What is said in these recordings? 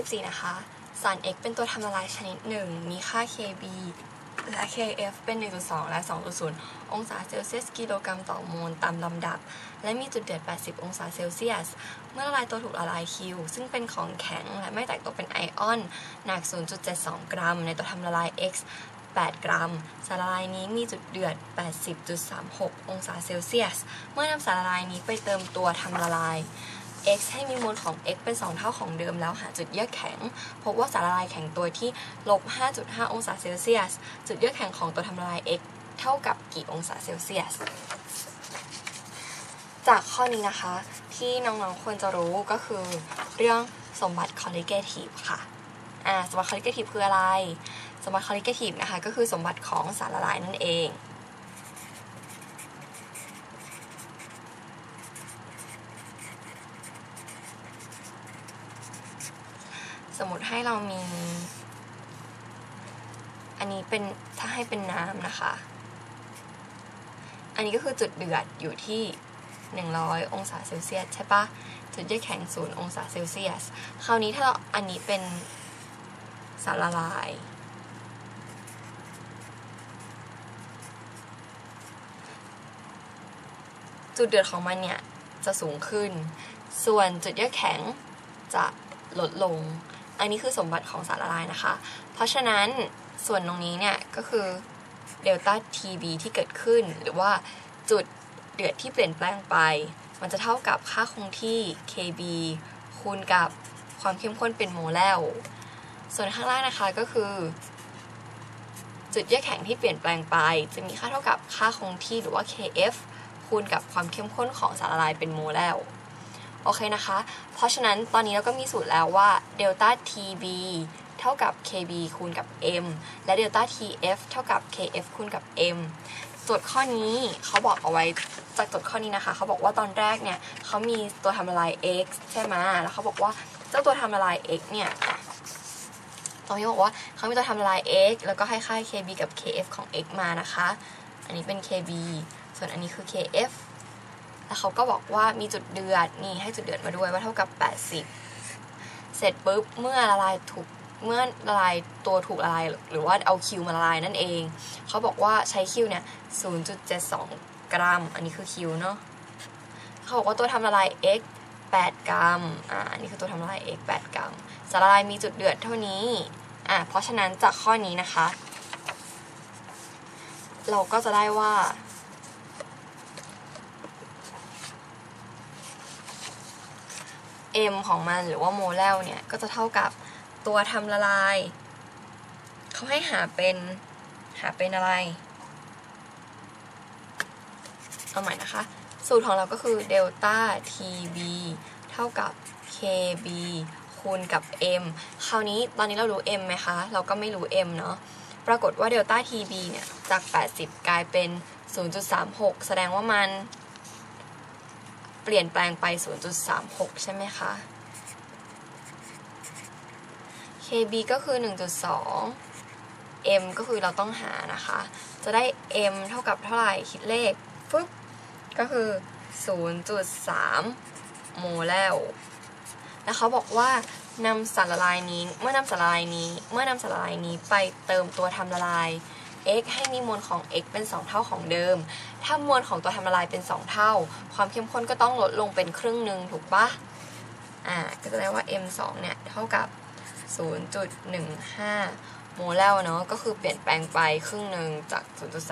14 นะคะ สาร X เป็นตัวทำละลายชนิดหนึ่ง มีค่า Kb และ Kf เป็น 1.2 และ 2.0 องศาเซลเซียสกิโลกรัมต่อโมลตามลำดับ และมีจุดเดือด 80 องศาเซลเซียส เมื่อละลายตัวถูกละลาย Q ซึ่งเป็นของแข็งและไม่แตกตัวเป็นไอออน หนัก 0.72 กรัม ในตัวทำละลาย X 8 กรัม สารละลายนี้มีจุดเดือด 80.36 องศาเซลเซียส เมื่อนำสารละลายนี้ไปเติมตัวทำละลาย x ให้มีมวลของ x เป็น 2 เท่าของเดิมแล้วหาจุดเยือกแข็ง พบว่าสารละลายแข็งตัวที่ลบ 5.5 องศาเซลเซียส จุดเยือกแข็งของตัวทำลาย x เท่ากับกี่องศาเซลเซียส จากข้อนี้นะคะ ที่น้องๆควรจะรู้ก็คือเรื่องสมบัติ colligative ค่ะอ่าสมบัติ colligative คืออะไร สมบัติ colligative นะคะก็คือสมบัติของสารละลายนั่นเอง สมมติให้เรามี อันนี้เป็นถ้าให้เป็นน้ำนะคะ อันนี้ก็คือจุดเดือดอยู่ที่100 องศาเซลเซียสใช่ปะจุดเยือกแข็ง0องศาเซลเซียส คราวนี้ถ้าเราอันนี้เป็นสารละลาย จุดเดือดของมันเนี่ย จะสูงขึ้น ส่วนจุดเยือกแข็งจะลดลง อันนี้คือสมบัติของสารละลายนะคะ เพราะฉะนั้นส่วนตรงนี้เนี่ยก็คือเดลต้า TB ที่เกิดขึ้น หรือว่าจุดเดือดที่เปลี่ยนแปลงไป มันจะเท่ากับค่าคงที่ KB คูณกับความเข้มข้นเป็นโมเลลส่วนข้างล่างนะคะก็คือ จุดเยือกแข็งที่เปลี่ยนแปลงไป จะมีค่าเท่ากับค่าคงที่หรือว่า KF คูณกับความเข้มข้นของสารละลายเป็นโมเลล โอเคนะคะ เพราะฉะนั้นตอนนี้เราก็มีสูตรแล้วว่าเดลต้า TB เท่ากับ KB คูณกับ M และเดลต้า TF เท่ากับ KF คูณกับ M โจทย์ข้อนี้เขาบอกเอาไว้จากโจทย์ข้อนี้นะคะเขาบอกว่าตอนแรกเนี่ยเขามีตัวทำละลาย x ใช่ไหมแล้วเขาบอกว่าเจ้าตัวทำละลาย x เนี่ยตรงนี้บอกว่าเขามีตัวทำละลาย x แล้วก็ให้ค่า KB กับ KF ของ x มานะคะ อันนี้เป็น KB ส่วนอันนี้คือ KF แล้วเขาก็บอกว่ามีจุดเดือดนี่ให้จุดเดือดมาด้วยว่าเท่ากับ 80 เสร็จปุ๊บเมื่อละลายถูกเมื่อละลายตัวถูกละลายหรือว่าเอาคิวมาละลายนั่นเอง เขาบอกว่าใช้คิวเนี่ย 0.72 กรัม อันนี้คือคิวเนาะเขาบอกว่าตัวทำละลาย x 8 กรัม อ่า อันนี้คือตัวทำละลาย x 8 กรัม สารละลายมีจุดเดือดเท่านี้ อ่า เพราะฉะนั้นจากข้อนี้นะคะ เราก็จะได้ว่า m ของมันหรือว่าโมเลลเนี่ย ก็จะเท่ากับตัวทำละลาย เขาให้หาเป็นหาเป็นอะไร เอาใหม่นะคะ สูตรของเราก็คือเดลต้า TB เท่ากับ KB คูณกับ M คราวนี้ตอนนี้เรารู้ M ไหมคะ เราก็ไม่รู้ M เนาะปรากฏว่าเดลต้า TB เนี่ย จาก 80 กลายเป็น 0.36 แสดงว่ามัน เปลี่ยนแปลงไป 0.36 ใช่ไหมคะ KB ก็คือ 1.2 M ก็คือเราต้องหานะคะ จะได้ M เท่ากับเท่าไหร่ คิดเลขฟึ๊บก็คือ 0.3 โมเลลแล้วเขาบอกว่านำสารละลายนี้ เมื่อนำสารละลายนี้ เมื่อนำสารละลายนี้ไปเติมตัวทำละลาย x ให้มีมวลของ x เป็น 2 เท่าของเดิม ถ้ามวลของตัวทำละลายเป็น 2 เท่า ความเข้มข้นก็ต้องลดลงเป็นครึ่งหนึ่งถูกปะอ่า ก็จะได้ว่า m 2เนี่ยเท่ากับ 0.15 โมเลลเนาะ ก็คือเปลี่ยนแปลงไปครึ่งหนึ่งจาก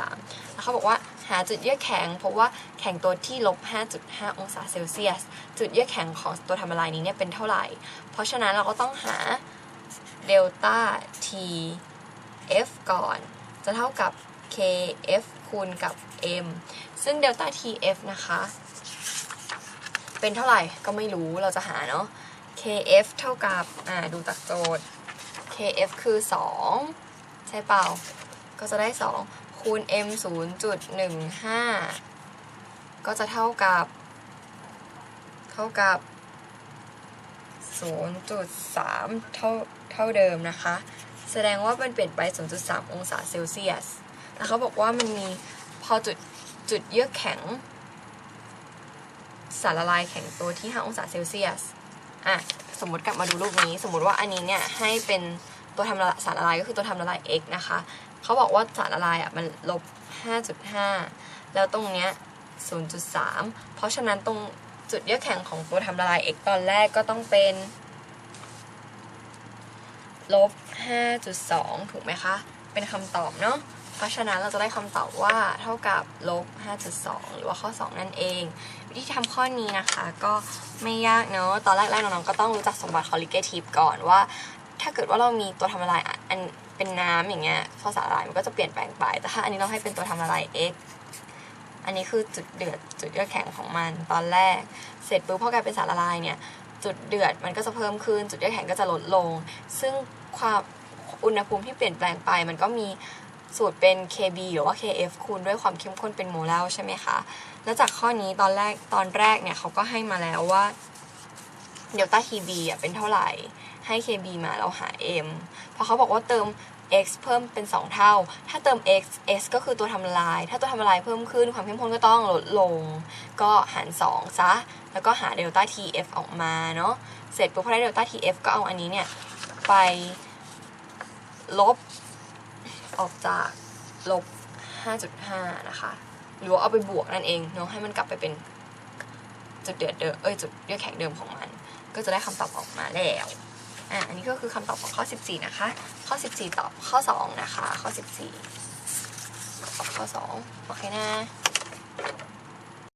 0.3 แล้วเขาบอกว่าหาจุดเยือกแข็งเพราะว่าแข็งตัวที่ลบ 5.5 องศาเซลเซียส จุดเยือกแข็งของตัวทำละลายนี้เนี่ยเป็นเท่าไหร่ เพราะฉะนั้นเราก็ต้องหาเดลต้า T F ก่อน จะเท่ากับ KF คูณกับ M ซึ่งเดลต้า TF นะคะ เป็นเท่าไหร่ก็ไม่รู้เราจะหาเนาะ KF เท่ากับ อ่า ดูจากโจทย์ KF คือ 2 ใช่เปล่า ก็จะได้ 2 คูณ M 0.15 ก็จะเท่ากับ เท่ากับ 0.3 เท่า เท่าเดิมนะคะ แสดงว่ามันเปลี่ยนไป 0.3 องศาเซลเซียส แล้วเขาบอกว่ามันมีพอจุดจุดเยือกแข็ง สารละลายแข็งตัวที่ 5 องศาเซลเซียส อะ สมมติกลับมาดูรูปนี้ สมมติว่าอันนี้เนี่ยให้เป็นตัวทำละสารละลายก็คือตัวทำละลาย x นะคะ เขาบอกว่าสารละลายอะมันลบ 5.5 แล้วตรงเนี้ย 0.3 เพราะฉะนั้นตรงจุดเยือกแข็งของตัวทำละลาย x ตอนแรกก็ต้องเป็น ลบ 5.2 ถูกไหมคะ เป็นคำตอบเนาะ เพราะฉะนั้นเราจะได้คำตอบว่าเท่ากับลบ 5.2 หรือว่าข้อ 2 นั่นเอง วิธีทำข้อนี้นะคะก็ไม่ยากเนาะ ตอนแรกๆน้องๆก็ต้องรู้จักสมบัติขอลิเกทีฟก่อนว่า ถ้าเกิดว่าเรามีตัวทำละลายอันเป็นน้ำอย่างเงี้ยพอสารละลายมันก็จะเปลี่ยนแปลงไป แต่ถ้าอันนี้เราให้เป็นตัวทำละลาย x อันนี้คือจุดเดือดจุดเยือกแข็งของมันตอนแรก เสร็จปุ๊บพอกลายเป็นสารละลายเนี่ยจุดเดือดมันก็จะเพิ่มขึ้น จุดเยือกแข็งก็จะลดลง ซึ่ง ความอุณหภูมิที่เปลี่ยนแปลงไป มันก็มีสูตรเป็น kb หรือว่า kf คูณด้วยความเข้มข้นเป็นโมเลลใช่ไหมคะ แล้วจากข้อนี้ตอนแรกตอนแรกเนี่ยเขาก็ให้มาแล้วว่าเดลต้า kb อะเป็นเท่าไหร่ ให้ kb มาเราหา m เพราะเขาบอกว่าเติม x เพิ่มเป็น 2 เท่า ถ้าเติม x s ก็คือตัวทำละลาย ถ้าตัวทำละลายเพิ่มขึ้นความเข้มข้นก็ต้องลดลง ก็หาร 2 ซะ แล้วก็หาเดลต้า tf ออกมาเนาะ เสร็จปุ๊บพอได้เดลต้า tf ก็เอาอันนี้เนี่ย ไป ลบ ออกจากลบ 5.5 นะคะ หรือว่าเอาไปบวกนั่นเองเนาะให้มันกลับไปเป็นจุดเดือดเดิมเอ้ยจุดเยือกแข็งเดิมของมัน ก็จะได้คำตอบออกมาแล้วอะอันนี้ก็คือคำตอบของข้อ 14 นะคะ ข้อ 14 ตอบข้อ 2 นะคะ ข้อ 14ตอบข้อ 2 โอเคนะ